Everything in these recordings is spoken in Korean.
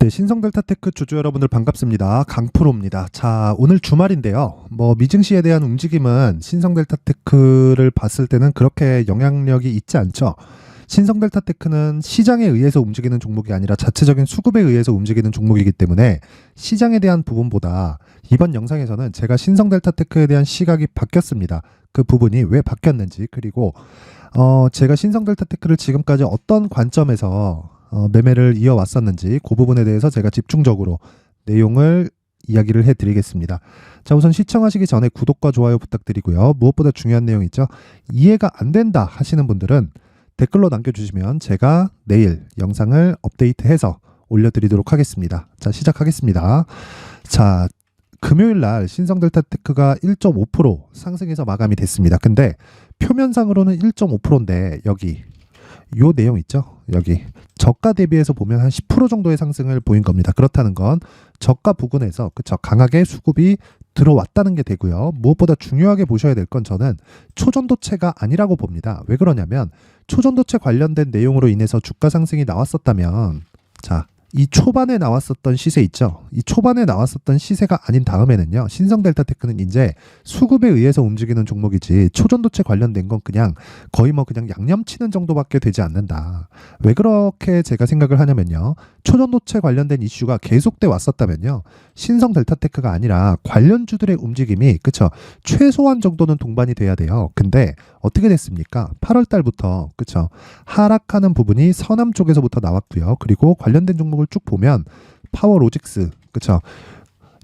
네, 신성델타테크 주주 여러분들 반갑습니다. 강프로입니다. 자, 오늘 주말인데요. 뭐 미증시에 대한 움직임은 신성델타테크를 봤을 때는 그렇게 영향력이 있지 않죠. 신성델타테크는 시장에 의해서 움직이는 종목이 아니라 자체적인 수급에 의해서 움직이는 종목이기 때문에 시장에 대한 부분보다 이번 영상에서는 제가 신성델타테크에 대한 시각이 바뀌었습니다. 그 부분이 왜 바뀌었는지 그리고 어 제가 신성델타테크를 지금까지 어떤 관점에서 어, 매매를 이어왔었는지 그 부분에 대해서 제가 집중적으로 내용을 이야기를 해드리겠습니다. 자 우선 시청하시기 전에 구독과 좋아요 부탁드리고요. 무엇보다 중요한 내용 있죠. 이해가 안 된다 하시는 분들은 댓글로 남겨주시면 제가 내일 영상을 업데이트해서 올려드리도록 하겠습니다. 자 시작하겠습니다. 자 금요일 날 신성델타 테크가 1.5% 상승해서 마감이 됐습니다. 근데 표면상으로는 1.5%인데 여기 요 내용 있죠? 여기 저가 대비해서 보면 한 10% 정도의 상승을 보인 겁니다. 그렇다는 건 저가 부근에서 그쵸 강하게 수급이 들어왔다는 게 되고요. 무엇보다 중요하게 보셔야 될 건 저는 초전도체가 아니라고 봅니다. 왜 그러냐면 초전도체 관련된 내용으로 인해서 주가 상승이 나왔었다면 자. 이 초반에 나왔었던 시세 있죠. 이 초반에 나왔었던 시세가 아닌 다음에는요. 신성 델타테크는 이제 수급에 의해서 움직이는 종목이지 초전도체 관련된 건 그냥 거의 뭐 그냥 양념치는 정도밖에 되지 않는다. 왜 그렇게 제가 생각을 하냐면요. 초전도체 관련된 이슈가 계속돼 왔었다면요. 신성 델타테크가 아니라 관련주들의 움직임이 그쵸 최소한 정도는 동반이 돼야 돼요. 근데 어떻게 됐습니까? 8월 달부터 그쵸 하락하는 부분이 서남 쪽에서부터 나왔고요. 그리고 관련된 종목 을 쭉 보면 파워 로직스 그쵸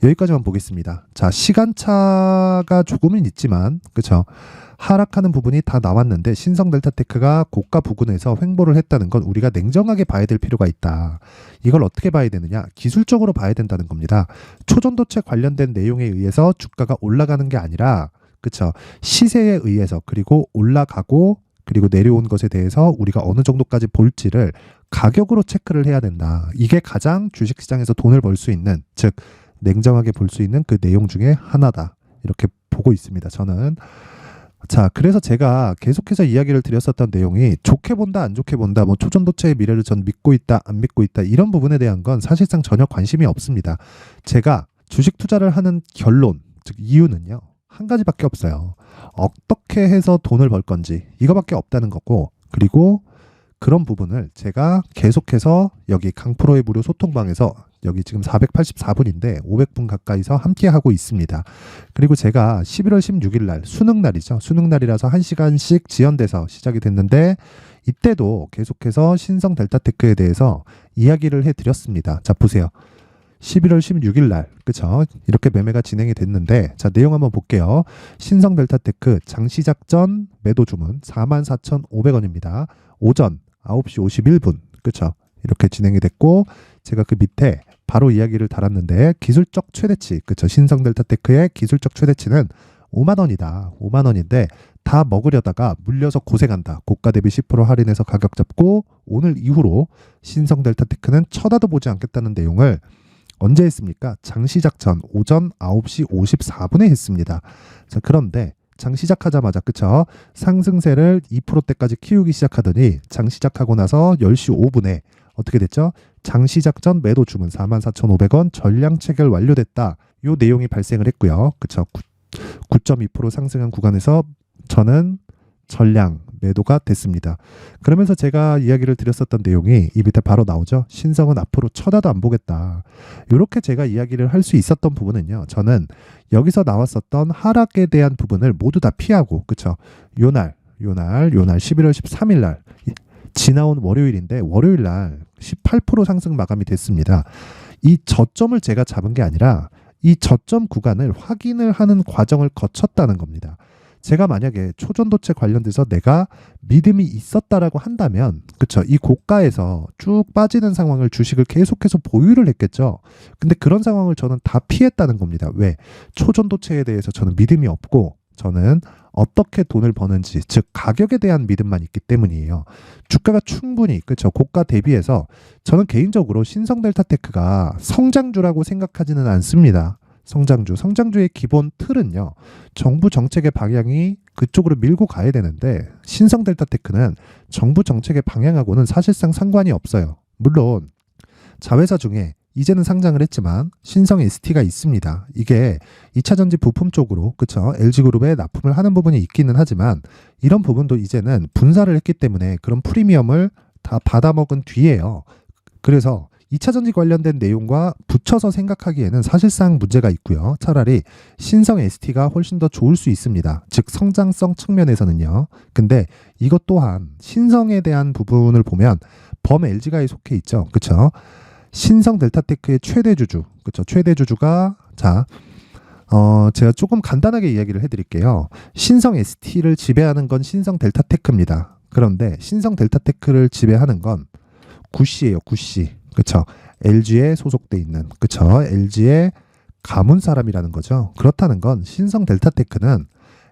여기까지만 보겠습니다. 자 시간차가 조금은 있지만 그쵸 하락하는 부분이 다 나왔는데 신성 델타테크가 고가 부근에서 횡보를 했다는 건 우리가 냉정하게 봐야 될 필요가 있다. 이걸 어떻게 봐야 되느냐? 기술적으로 봐야 된다는 겁니다. 초전도체 관련된 내용에 의해서 주가가 올라가는 게 아니라 그쵸 시세에 의해서 그리고 올라가고 그리고 내려온 것에 대해서 우리가 어느 정도까지 볼지를 가격으로 체크를 해야 된다. 이게 가장 주식시장에서 돈을 벌 수 있는 즉 냉정하게 볼 수 있는 그 내용 중에 하나다. 이렇게 보고 있습니다. 저는 자, 그래서 제가 계속해서 이야기를 드렸었던 내용이 좋게 본다, 안 좋게 본다, 뭐 초전도체의 미래를 전 믿고 있다, 안 믿고 있다, 이런 부분에 대한 건 사실상 전혀 관심이 없습니다. 제가 주식 투자를 하는 결론, 즉 이유는요, 한 가지밖에 없어요. 어떻게 해서 돈을 벌 건지, 이거밖에 없다는 거고, 그리고 그런 부분을 제가 계속해서 여기 강프로의 무료 소통방에서 여기 지금 484분인데 500분 가까이서 함께 하고 있습니다. 그리고 제가 11월 16일 날 수능 날이죠. 수능 날이라서 1시간씩 지연돼서 시작이 됐는데 이때도 계속해서 신성 델타테크에 대해서 이야기를 해 드렸습니다. 자, 보세요. 11월 16일 날, 그쵸? 이렇게 매매가 진행이 됐는데, 자, 내용 한번 볼게요. 신성 델타테크 장 시작 전 매도 주문 44,500원입니다. 오전 9시 51분, 그쵸? 이렇게 진행이 됐고, 제가 그 밑에 바로 이야기를 달았는데, 기술적 최대치, 그쵸? 신성 델타테크의 기술적 최대치는 5만 원이다. 5만 원인데 다 먹으려다가 물려서 고생한다. 고가 대비 10% 할인해서 가격 잡고 오늘 이후로 신성 델타테크는 쳐다도 보지 않겠다는 내용을 언제 했습니까? 장 시작 전 오전 9시 54분에 했습니다. 자, 그런데 장 시작하자마자 그쵸? 상승세를 2%대까지 키우기 시작하더니 장 시작하고 나서 10시 5분에 어떻게 됐죠? 장 시작 전 매도 주문 44,500원 전량 체결 완료됐다. 요 내용이 발생을 했고요. 그쵸? 9.2% 상승한 구간에서 저는 전량 매도가 됐습니다. 그러면서 제가 이야기를 드렸었던 내용이 이 밑에 바로 나오죠. 신성은 앞으로 쳐다도 안 보겠다. 이렇게 제가 이야기를 할 수 있었던 부분은요. 저는 여기서 나왔었던 하락에 대한 부분을 모두 다 피하고 그쵸? 요날 요날 요날 11월 13일 날 지나온 월요일인데 월요일 날 18% 상승 마감이 됐습니다. 이 저점을 제가 잡은 게 아니라 이 저점 구간을 확인을 하는 과정을 거쳤다는 겁니다. 제가 만약에 초전도체 관련돼서 내가 믿음이 있었다라고 한다면 그쵸 이 고가에서 쭉 빠지는 상황을 주식을 계속해서 보유를 했겠죠. 근데 그런 상황을 저는 다 피했다는 겁니다. 왜? 초전도체에 대해서 저는 믿음이 없고 저는 어떻게 돈을 버는지 즉 가격에 대한 믿음만 있기 때문이에요. 주가가 충분히 그쵸 고가 대비해서 저는 개인적으로 신성델타테크가 성장주라고 생각하지는 않습니다 성장주, 성장주의 기본 틀은요. 정부 정책의 방향이 그쪽으로 밀고 가야 되는데 신성 델타테크는 정부 정책의 방향하고는 사실상 상관이 없어요. 물론 자회사 중에 이제는 상장을 했지만 신성 ST가 있습니다. 이게 2차 전지 부품 쪽으로 그쵸 LG그룹에 납품을 하는 부분이 있기는 하지만 이런 부분도 이제는 분사를 했기 때문에 그런 프리미엄을 다 받아먹은 뒤에요. 그래서 2차 전지 관련된 내용과 붙여서 생각하기에는 사실상 문제가 있고요. 차라리 신성 ST가 훨씬 더 좋을 수 있습니다. 즉 성장성 측면에서는요. 근데 이것 또한 신성에 대한 부분을 보면 범 LG가에 속해 있죠. 그렇죠? 신성 델타테크의 최대 주주. 그렇죠? 최대 주주가 자 어, 제가 조금 간단하게 이야기를 해드릴게요. 신성 ST를 지배하는 건 신성 델타테크입니다. 그런데 신성 델타테크를 지배하는 건 구씨예요, 구씨. 그쵸? LG에 소속돼 있는, 그쵸? LG의 가문 사람이라는 거죠. 그렇다는 건 신성 델타테크는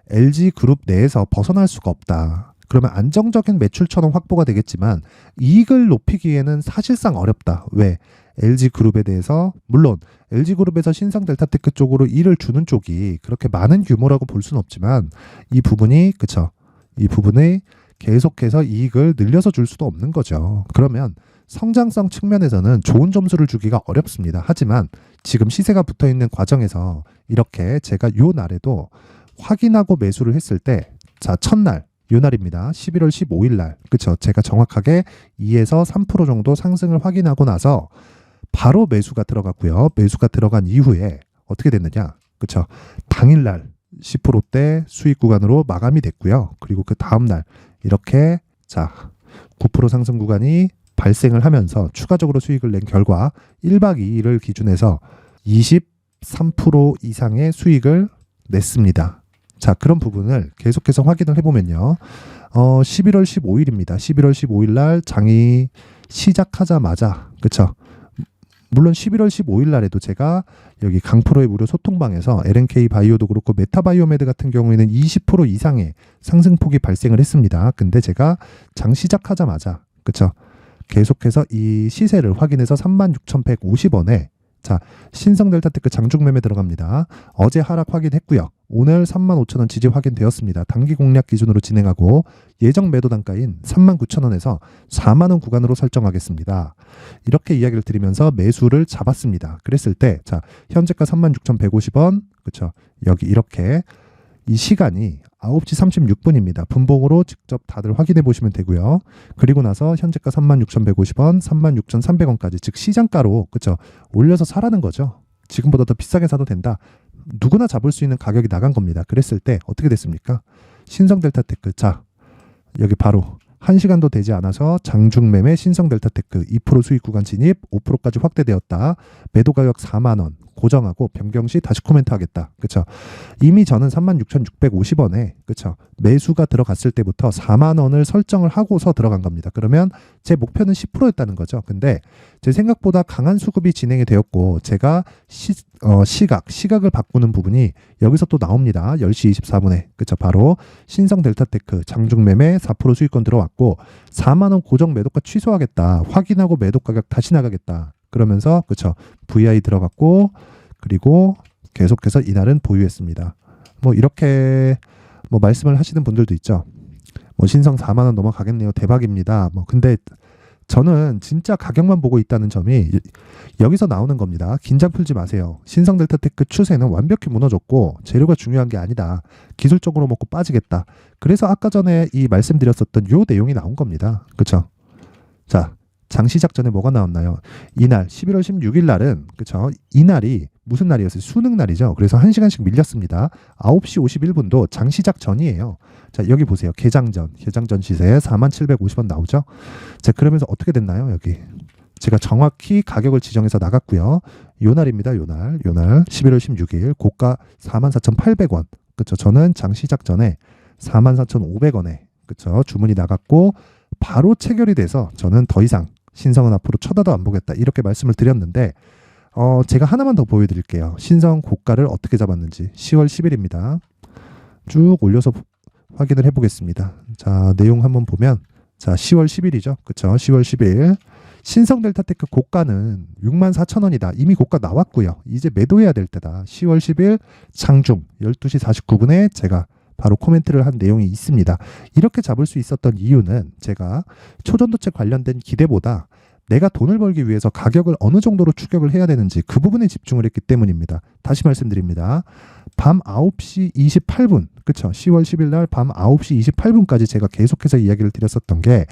LG 그룹 내에서 벗어날 수가 없다. 그러면 안정적인 매출처럼 확보가 되겠지만 이익을 높이기에는 사실상 어렵다. 왜? LG 그룹에 대해서 물론 LG 그룹에서 신성 델타테크 쪽으로 일을 주는 쪽이 그렇게 많은 규모라고 볼 수는 없지만 이 부분이 그쵸? 이 부분이 계속해서 이익을 늘려서 줄 수도 없는 거죠. 그러면 성장성 측면에서는 좋은 점수를 주기가 어렵습니다. 하지만 지금 시세가 붙어 있는 과정에서 이렇게 제가 요 날에도 확인하고 매수를 했을 때, 자, 첫날, 요 날입니다. 11월 15일 날. 그쵸. 제가 정확하게 2에서 3% 정도 상승을 확인하고 나서 바로 매수가 들어갔고요. 매수가 들어간 이후에 어떻게 됐느냐. 그쵸. 당일날 10%대 수익 구간으로 마감이 됐고요. 그리고 그 다음날 이렇게 자, 9% 상승 구간이 발생을 하면서 추가적으로 수익을 낸 결과 1박 2일을 기준해서 23% 이상의 수익을 냈습니다. 자, 그런 부분을 계속해서 확인을 해보면요. 어, 11월 15일입니다. 11월 15일 날 장이 시작하자마자, 그쵸? 물론 11월 15일 날에도 제가 여기 강프로의 무료 소통방에서 LNK 바이오도 그렇고 메타바이오메드 같은 경우에는 20% 이상의 상승폭이 발생을 했습니다. 근데 제가 장 시작하자마자, 그쵸? 계속해서 이 시세를 확인해서 36,150원에 자, 신성 델타테크 장중 매매 들어갑니다. 어제 하락 확인했고요. 오늘 35,000원 지지 확인되었습니다. 단기 공략 기준으로 진행하고 예정 매도 단가인 39,000원에서 4만 원 구간으로 설정하겠습니다. 이렇게 이야기를 드리면서 매수를 잡았습니다. 그랬을 때 자, 현재가 36,150원. 그렇죠? 여기 이렇게 이 시간이 9시 36분입니다. 분봉으로 직접 다들 확인해 보시면 되고요. 그리고 나서 현재가 36,150원, 36,300원까지 즉 시장가로 그렇죠? 올려서 사라는 거죠. 지금보다 더 비싸게 사도 된다. 누구나 잡을 수 있는 가격이 나간 겁니다. 그랬을 때 어떻게 됐습니까? 신성 델타 테크 자 여기 바로 1시간도 되지 않아서 장중 매매 신성 델타 테크 2% 수익 구간 진입 5%까지 확대되었다. 매도 가격 4만 원 고정하고 변경 시 다시 코멘트 하겠다. 그렇죠? 이미 저는 36,650원에 그렇죠? 매수가 들어갔을 때부터 4만 원을 설정을 하고서 들어간 겁니다. 그러면 제 목표는 10%였다는 거죠. 근데 제 생각보다 강한 수급이 진행이 되었고 제가 시, 어, 시각 시각을 바꾸는 부분이 여기서 또 나옵니다. 10시 24분에 그렇죠? 바로 신성 델타테크 장중 매매 4% 수익권 들어왔고 4만 원 고정 매도가 취소하겠다. 확인하고 매도 가격 다시 나가겠다. 그러면서 그쵸 VI 들어갔고 그리고 계속해서 이날은 보유했습니다. 뭐 이렇게 뭐 말씀을 하시는 분들도 있죠. 뭐 신성 4만 원 넘어가겠네요. 대박입니다. 뭐 근데 저는 진짜 가격만 보고 있다는 점이 여기서 나오는 겁니다. 긴장 풀지 마세요. 신성 델타테크 추세는 완벽히 무너졌고 재료가 중요한 게 아니다. 기술적으로 먹고 빠지겠다. 그래서 아까 전에 이 말씀드렸었던 요 내용이 나온 겁니다. 그렇죠? 자, 장 시작 전에 뭐가 나왔나요? 이날 11월 16일 날은 그쵸 이날이 무슨 날이었어요? 수능 날이죠. 그래서 1시간씩 밀렸습니다. 9시 51분도 장 시작 전이에요. 자, 여기 보세요. 개장전. 개장전 시세 4750원 나오죠? 자, 그러면서 어떻게 됐나요? 여기. 제가 정확히 가격을 지정해서 나갔고요. 요 날입니다. 요 날. 요 날 11월 16일 고가 44,800원. 그쵸 저는 장 시작 전에 44,500원에 그쵸 주문이 나갔고 바로 체결이 돼서 저는 더 이상 신성은 앞으로 쳐다도 안 보겠다 이렇게 말씀을 드렸는데 어, 제가 하나만 더 보여드릴게요. 신성 고가를 어떻게 잡았는지 10월 10일입니다. 쭉 올려서 확인을 해보겠습니다. 자 내용 한번 보면 자 10월 10일이죠. 그쵸 10월 10일 신성 델타테크 고가는 6만 4천 원이다. 이미 고가 나왔고요. 이제 매도해야 될 때다. 10월 10일 장중 12시 49분에 제가 바로 코멘트를 한 내용이 있습니다. 이렇게 잡을 수 있었던 이유는 제가 초전도체 관련된 기대보다 내가 돈을 벌기 위해서 가격을 어느 정도로 추격을 해야 되는지 그 부분에 집중을 했기 때문입니다. 다시 말씀드립니다. 밤 9시 28분, 그쵸? 10월 10일 날 밤 9시 28분까지 제가 계속해서 이야기를 드렸었던 게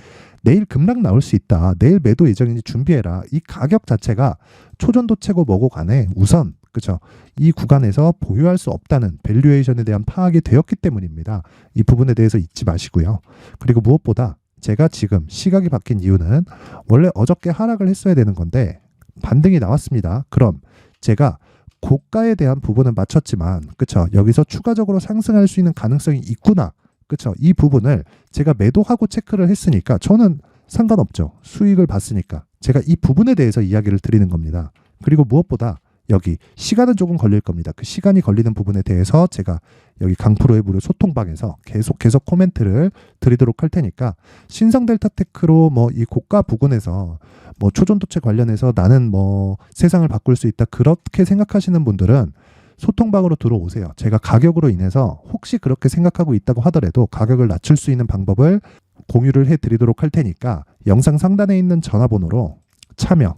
내일 급락 나올 수 있다. 내일 매도 예정인지 준비해라. 이 가격 자체가 초전도체고 뭐고 간에 우선 그쵸? 이 구간에서 보유할 수 없다는 밸류에이션에 대한 파악이 되었기 때문입니다. 이 부분에 대해서 잊지 마시고요. 그리고 무엇보다 제가 지금 시각이 바뀐 이유는 원래 어저께 하락을 했어야 되는 건데 반등이 나왔습니다. 그럼 제가 고가에 대한 부분은 맞췄지만 그쵸 여기서 추가적으로 상승할 수 있는 가능성이 있구나 그쵸 이 부분을 제가 매도하고 체크를 했으니까 저는 상관없죠 수익을 봤으니까 제가 이 부분에 대해서 이야기를 드리는 겁니다 그리고 무엇보다 여기 시간은 조금 걸릴 겁니다 그 시간이 걸리는 부분에 대해서 제가 여기 강프로의 무료 소통방에서 계속 계속 코멘트를 드리도록 할 테니까 신성 델타 테크로 뭐 이 고가 부근에서 뭐 초전도체 관련해서 나는 뭐 세상을 바꿀 수 있다 그렇게 생각하시는 분들은 소통방으로 들어오세요. 제가 가격으로 인해서 혹시 그렇게 생각하고 있다고 하더라도 가격을 낮출 수 있는 방법을 공유를 해 드리도록 할 테니까 영상 상단에 있는 전화번호로 참여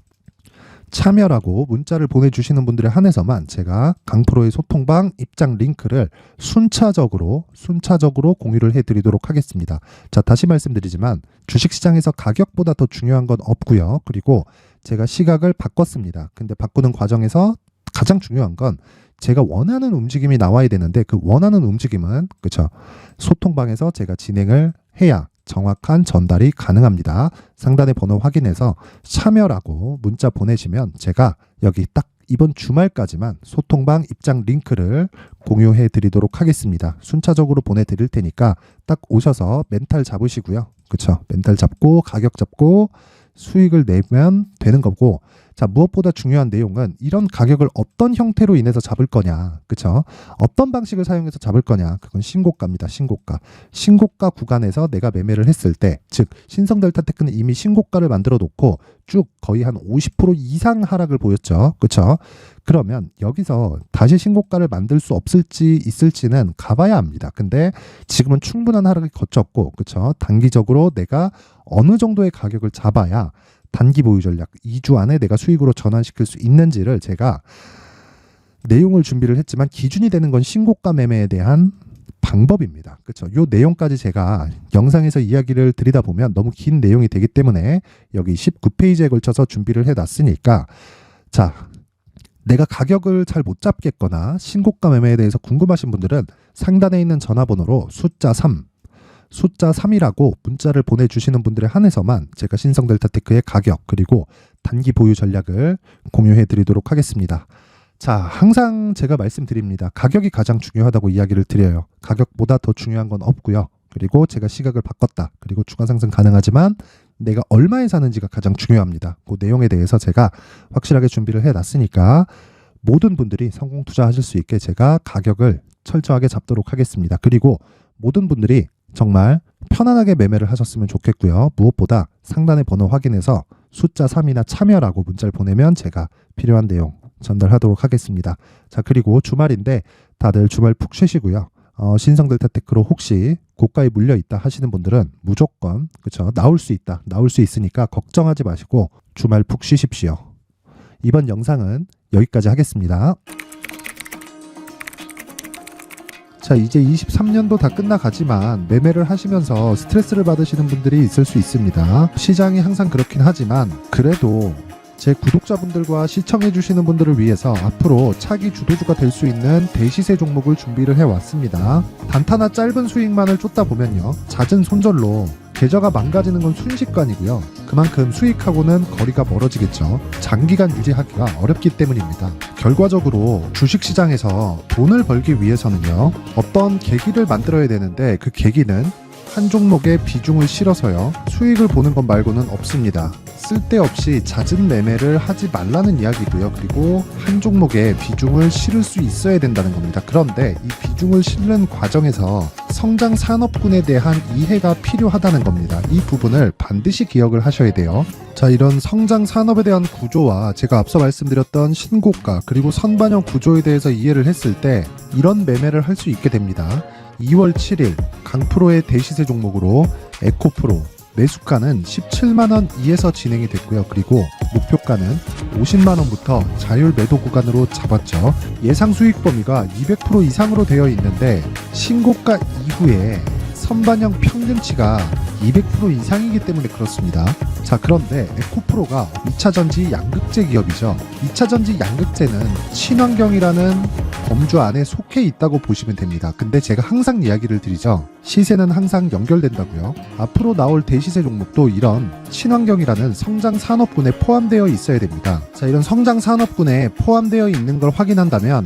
참여라고 문자를 보내주시는 분들에 한해서만 제가 강프로의 소통방 입장 링크를 순차적으로 순차적으로 공유를 해드리도록 하겠습니다. 자 다시 말씀드리지만 주식시장에서 가격보다 더 중요한 건 없고요. 그리고 제가 시각을 바꿨습니다. 근데 바꾸는 과정에서 가장 중요한 건 제가 원하는 움직임이 나와야 되는데 그 원하는 움직임은 그쵸 소통방에서 제가 진행을 해야 정확한 전달이 가능합니다. 상단의 번호 확인해서 참여라고 문자 보내시면 제가 여기 딱 이번 주말까지만 소통방 입장 링크를 공유해 드리도록 하겠습니다. 순차적으로 보내 드릴 테니까 딱 오셔서 멘탈 잡으시고요. 그쵸? 멘탈 잡고 가격 잡고 수익을 내면 되는 거고 자 무엇보다 중요한 내용은 이런 가격을 어떤 형태로 인해서 잡을 거냐 그쵸? 어떤 방식을 사용해서 잡을 거냐 그건 신고가입니다 신고가. 신고가 구간에서 내가 매매를 했을 때 즉 신성 델타 테크는 이미 신고가를 만들어 놓고 쭉 거의 한 50% 이상 하락을 보였죠 그쵸? 그러면 여기서 다시 신고가를 만들 수 없을지 있을지는 가봐야 합니다. 근데 지금은 충분한 하락을 거쳤고 그쵸? 단기적으로 내가 어느 정도의 가격을 잡아야 단기 보유 전략 2주 안에 내가 수익으로 전환시킬 수 있는지를 제가 내용을 준비를 했지만 기준이 되는 건 신고가 매매에 대한 방법입니다. 그렇죠? 요 내용까지 제가 영상에서 이야기를 드리다 보면 너무 긴 내용이 되기 때문에 여기 19페이지에 걸쳐서 준비를 해 놨으니까 자, 내가 가격을 잘 못 잡겠거나 신고가 매매에 대해서 궁금하신 분들은 상단에 있는 전화번호로 숫자 3 숫자 3이라고 문자를 보내주시는 분들에 한해서만 제가 신성 델타테크의 가격 그리고 단기 보유 전략을 공유해 드리도록 하겠습니다. 자, 항상 제가 말씀드립니다. 가격이 가장 중요하다고 이야기를 드려요. 가격보다 더 중요한 건 없고요. 그리고 제가 시각을 바꿨다. 그리고 추가 상승 가능하지만 내가 얼마에 사는지가 가장 중요합니다. 그 내용에 대해서 제가 확실하게 준비를 해 놨으니까 모든 분들이 성공 투자하실 수 있게 제가 가격을 철저하게 잡도록 하겠습니다. 그리고 모든 분들이 정말 편안하게 매매를 하셨으면 좋겠고요. 무엇보다 상단의 번호 확인해서 숫자 3이나 참여라고 문자를 보내면 제가 필요한 내용 전달하도록 하겠습니다. 자, 그리고 주말인데 다들 주말 푹 쉬시고요. 어, 신성 델타테크로 혹시 고가에 물려 있다 하시는 분들은 무조건 그쵸 나올 수 있다 나올 수 있으니까 걱정하지 마시고 주말 푹 쉬십시오. 이번 영상은 여기까지 하겠습니다. 자, 이제 23년도 다 끝나가지만 매매를 하시면서 스트레스를 받으시는 분들이 있을 수 있습니다. 시장이 항상 그렇긴 하지만 그래도 제 구독자분들과 시청해주시는 분들을 위해서 앞으로 차기 주도주가 될 수 있는 대시세 종목을 준비를 해왔습니다. 단타나 짧은 수익만을 쫓다 보면요. 잦은 손절로 계좌가 망가지는 건 순식간이고요. 그만큼 수익하고는 거리가 멀어지겠죠. 장기간 유지하기가 어렵기 때문입니다. 결과적으로 주식시장에서 돈을 벌기 위해서는요. 어떤 계기를 만들어야 되는데 그 계기는 한 종목에 비중을 실어서요. 수익을 보는 것 말고는 없습니다. 쓸데없이 잦은 매매를 하지 말라는 이야기고요. 그리고 한 종목에 비중을 실을 수 있어야 된다는 겁니다. 그런데 이 비중을 실는 과정에서 성장 산업군에 대한 이해가 필요하다는 겁니다. 이 부분을 반드시 기억을 하셔야 돼요. 자, 이런 성장 산업에 대한 구조와 제가 앞서 말씀드렸던 신고가 그리고 선반영 구조에 대해서 이해를 했을 때 이런 매매를 할 수 있게 됩니다. 2월 7일 강프로의 대시세 종목으로 에코프로 매수가는 17만원 이에서 진행이 됐고요. 그리고 목표가는 50만원부터 자율 매도 구간으로 잡았죠. 예상 수익 범위가 200% 이상으로 되어 있는데 신고가 이후에 선반영 평균치가 200% 이상이기 때문에 그렇습니다. 자, 그런데 에코프로가 2차전지 양극재 기업이죠. 2차전지 양극재는 친환경이라는 범주 안에 속해 있다고 보시면 됩니다. 근데 제가 항상 이야기를 드리죠. 시세는 항상 연결된다고요. 앞으로 나올 대시세 종목도 이런 친환경이라는 성장 산업군에 포함되어 있어야 됩니다. 자, 이런 성장 산업군에 포함되어 있는 걸 확인한다면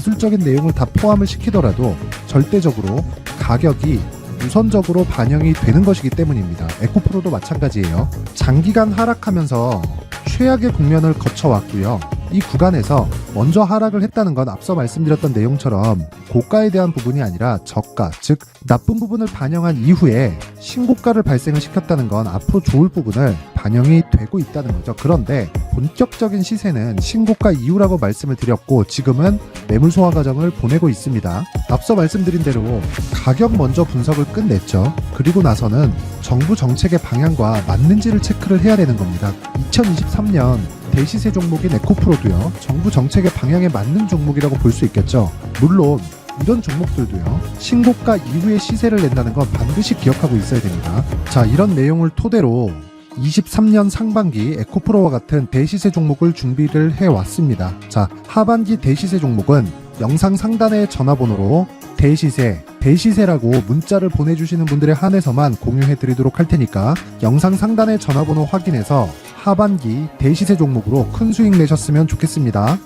기술적인 내용을 다 포함을 시키더라도 절대적으로 가격이 우선적으로 반영이 되는 것이기 때문입니다. 에코프로도 마찬가지예요. 장기간 하락하면서 최악의 국면을 거쳐왔고요. 이 구간에서 먼저 하락을 했다는 건 앞서 말씀드렸던 내용처럼 고가에 대한 부분이 아니라 저가, 즉 나쁜 부분을 반영한 이후에 신고가를 발생을 시켰다는 건 앞으로 좋을 부분을 반영이 되고 있다는 거죠. 그런데 본격적인 시세는 신고가 이후라고 말씀을 드렸고 지금은 매물 소화 과정을 보내고 있습니다. 앞서 말씀드린 대로 가격 먼저 분석을 끝냈죠. 그리고 나서는 정부 정책의 방향과 맞는지를 체크를 해야 되는 겁니다. 2023년 대시세 종목인 에코프로도요. 정부 정책의 방향에 맞는 종목이라고 볼 수 있겠죠. 물론 이런 종목들도요. 신고가 이후에 시세를 낸다는 건 반드시 기억하고 있어야 됩니다. 자, 이런 내용을 토대로 23년 상반기 에코프로와 같은 대시세 종목을 준비를 해왔습니다. 자, 하반기 대시세 종목은 영상 상단의 전화번호로 대시세, 대시세라고 문자를 보내주시는 분들에 한해서만 공유해드리도록 할 테니까 영상 상단의 전화번호 확인해서 하반기 대시세 종목으로 큰 수익 내셨으면 좋겠습니다.